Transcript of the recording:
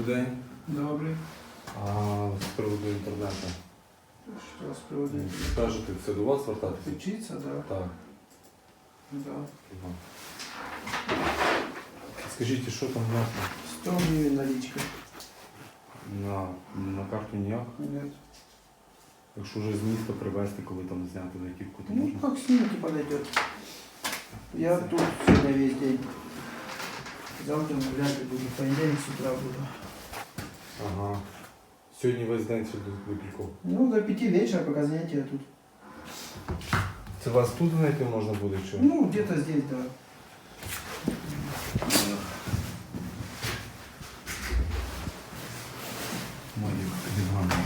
Добрий день. Добре. А з приводу інтернету. Що з приводу? Скажете, це до вас звертатися? Вчиться, да. Так. да. Ага. Скажіть, і що там у нас 100 гривен наличка. на, на карту ніяк? Нет. Якщо вже з міста привезти, коли там зняти готівку, то Ну, можна? как снимки подойдет. Я тут сегодня весь день. Завтра вряд ли буду. В понедельник с утра буду. Ага. Сьогодні весь день сюди викликав. Ну, до пяти вечера, пока занятия тут. Це вас тут знайти можна буде чи? Ну, где-то здесь, да. Мої відгадки.